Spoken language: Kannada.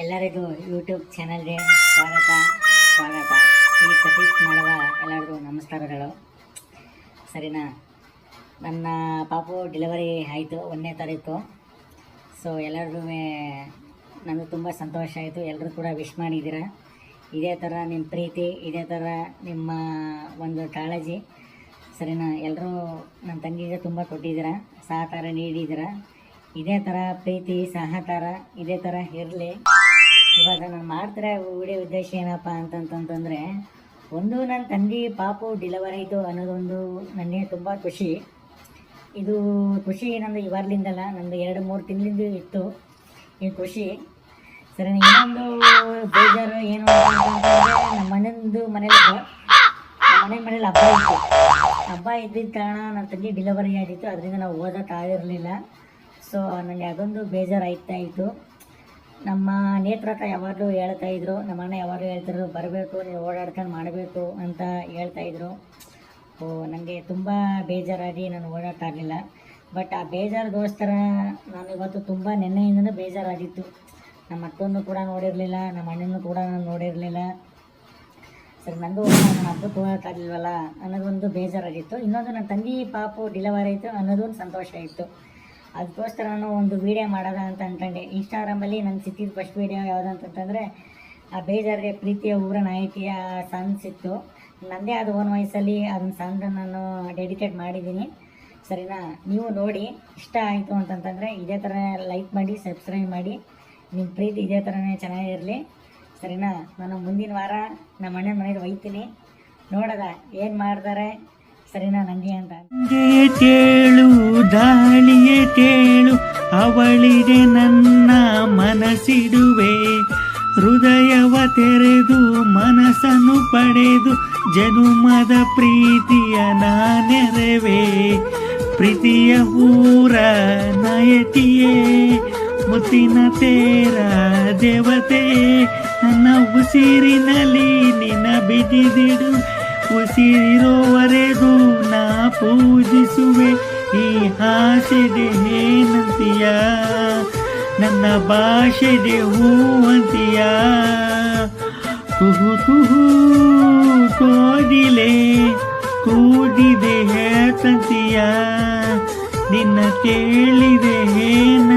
ಎಲ್ಲರಿಗೂ ಯೂಟ್ಯೂಬ್ ಚಾನಲ್ಗೆ ಸ್ವಾಗತ ಸ್ವಾಗತ. ಈ ಸತೀಶ್ ಮಾಡುವ ಎಲ್ಲರಿಗೂ ನಮಸ್ಕಾರಗಳು. ಸರಿನಾ? ನನ್ನ ಪಾಪು ಡೆಲಿವರಿ ಆಯಿತು, ಒಂದನೇ ತಾರೀಕು. ಸೊ ಎಲ್ಲರಿಗೂ ನನಗೆ ತುಂಬ ಸಂತೋಷ ಆಯಿತು. ಎಲ್ಲರೂ ಕೂಡ ವಿಶ್ ಮಾಡಿದ್ದೀರ? ಇದೇ ಥರ ನಿಮ್ಮ ಪ್ರೀತಿ, ಇದೇ ಥರ ನಿಮ್ಮ ಒಂದು ಕಾಳಜಿ. ಸರಿನಾ? ಎಲ್ಲರೂ ನನ್ನ ತಂಗಿಗೆ ತುಂಬ ಕೊಟ್ಟಿದ್ದೀರ? ಸಹಕಾರ ನೀಡಿದ್ದೀರ? ಇದೇ ಥರ ಪ್ರೀತಿ, ಸಹಕಾರ, ಇದೇ ಥರ ಇರಲಿ. ಇವಾಗ ನಾನು ಮಾಡ್ತಾರೆ ವಿಡಿಯೋ ಉದ್ದೇಶ ಏನಪ್ಪ ಅಂತಂತಂತಂದರೆ, ಒಂದು ನನ್ನ ತಂದೆ ಪಾಪು ಡಿಲವರ್ ಆಯಿತು ಅನ್ನೋದೊಂದು ನನಗೆ ತುಂಬ ಖುಷಿ. ಇದು ಖುಷಿ ನಂದು ಇವಾಗಲಿಂದಲ್ಲ, ನಂದು ಎರಡು ಮೂರು ತಿಂಗಳಿಂದ ಇತ್ತು ಈ ಖುಷಿ. ಸರಿ ಇನ್ನೊಂದು ಬೇಜಾರು ಏನು ನಮ್ಮ ಮನೆಯಿಂದ ಮನೇಲಿ ಮನೆ ಮನೇಲಿ ಹಬ್ಬ ಇತ್ತು. ಹಬ್ಬ ಇದ್ದಿದ್ದ ಕಾರಣ ನನ್ನ ತಂಗಿ ಡಿಲವರಿ ಆಗಿತ್ತು, ಅದರಿಂದ ನಾವು ಓದೋಕ್ಕಾಗಿರಲಿಲ್ಲ ಸೊ ನನಗೆ ಅದೊಂದು ಬೇಜಾರು ಆಯ್ತಾ ಇತ್ತು. ನಮ್ಮ ನೇತ್ರಕ ಯಾವಾಗಲೂ ಹೇಳ್ತಾ ಇದ್ರು, ನಮ್ಮ ಅಣ್ಣ ಯಾವಾಗಲೂ ಹೇಳ್ತಿದ್ರು, ಬರಬೇಕು, ನೀವು ಓಡಾಡ್ಕೊಂಡು ಮಾಡಬೇಕು ಅಂತ ಹೇಳ್ತಾ ಇದ್ರು. ಓ ನನಗೆ ತುಂಬ ಬೇಜಾರಾಗಿ ನಾನು ಓಡಾಡ್ತಾಯಿರಲಿಲ್ಲ ಬಟ್ ಆ ಬೇಜಾರಿಗೋಸ್ಕರ ನಾನು ಇವತ್ತು ತುಂಬ ನೆನ್ನೆಯಿಂದನೂ ಬೇಜಾರಾಗಿತ್ತು. ನಮ್ಮ ಅಕ್ಕನ್ನು ಕೂಡ ನೋಡಿರಲಿಲ್ಲ, ನಮ್ಮ ಅಣ್ಣನೂ ಕೂಡ ನಾನು ನೋಡಿರಲಿಲ್ಲ. ಸರಿ ನನಗೂ ನನ್ನ ಹಬ್ಬಕ್ಕೆ ಹೋಗೋಕ್ಕಾಗಲಿಲ್ವಲ್ಲ ಅನ್ನೋದೊಂದು ಬೇಜಾರಾಗಿತ್ತು. ಇನ್ನೊಂದು ನನ್ನ ತಂಗಿ ಪಾಪು ಡಿಲವರಿ ಆಯಿತು ಅನ್ನೋದೊಂದು ಸಂತೋಷ ಇತ್ತು. ಅದಕ್ಕೋಸ್ಕರ ನಾನು ಒಂದು ವೀಡಿಯೋ ಮಾಡೋದ ಅಂತ ಅಂದ್ಕೊಂಡೆ ಇನ್ಸ್ಟಾಗ್ರಾಮಲ್ಲಿ ನನ್ನ ಸಿಕ್ಕಿದ ಫಸ್ಟ್ ವೀಡಿಯೋ ಯಾವುದಂತಂತಂದರೆ ಆ ಬೇಜಾರಿಗೆ ಪ್ರೀತಿಯ ಊರ ನಾಯಕಿಯ ಸಾಂಗ್ ಇತ್ತು ನನ್ನದೇ ಆದ ಓನ್ ವಾಯ್ಸಲ್ಲಿ ಅದನ್ನ ಸಾಂಗ್ ನಾನು ಡೆಡಿಕೇಟ್ ಮಾಡಿದ್ದೀನಿ. ಸರಿನಾ? ನೀವು ನೋಡಿ, ಇಷ್ಟ ಆಯಿತು ಅಂತಂತಂದರೆ ಇದೇ ಥರ ಲೈಕ್ ಮಾಡಿ ಸಬ್ಸ್ಕ್ರೈಬ್ ಮಾಡಿ. ನಿಮ್ಮ ಪ್ರೀತಿ ಇದೇ ಥರನೇ ಚೆನ್ನಾಗಿರಲಿ. ಸರಿನಾ? ನಾನು ಮುಂದಿನ ವಾರ ನಮ್ಮ ಅಣ್ಣನ ಮನೆಗೆ ಒಯ್ತೀನಿ ನೋಡೋದ, ಏನು ಮಾಡ್ತಾರೆ? ಸರಿನಾ ನನಗೆ ಅಂತ. ಗಂಗೆಯೇ ದಾಳಿಯೇ ಅವಳಿಗೆ ನನ್ನ ಮನಸ್ಸಿಡುವೆ ಹೃದಯವ ತೆರೆದು, ಮನಸ್ಸನ್ನು ಪಡೆದು, ಜನುಮದ ಪ್ರೀತಿಯ ನಾನೆರವೆ. ಪ್ರೀತಿಯ ಊರ ನಯತಿಯೇ, ಮುತ್ತಿನ ತೇರ ದೇವತೆ, ನನ್ನ ಉಸಿರಿನಲ್ಲಿ ನಿನ್ನ ಬಿಡಿದಿಡು ಉಸಿರಿರೋವರೆಗೂ ನಾ ಪೂಜಿಸುವೆ. ಈ ಹಾಸಿದೆ ಏನಂತೀಯ? ನನ್ನ ಭಾಷೆದೆ ಹೂವಂತೀಯ ಕುಹು ಕುಹು ಕೋದಿಲೆ ಕೂದಿದೆ ಹೇಳ್ತಂತೀಯ? ನಿನ್ನ ಕೇಳಿದೆ ಏನ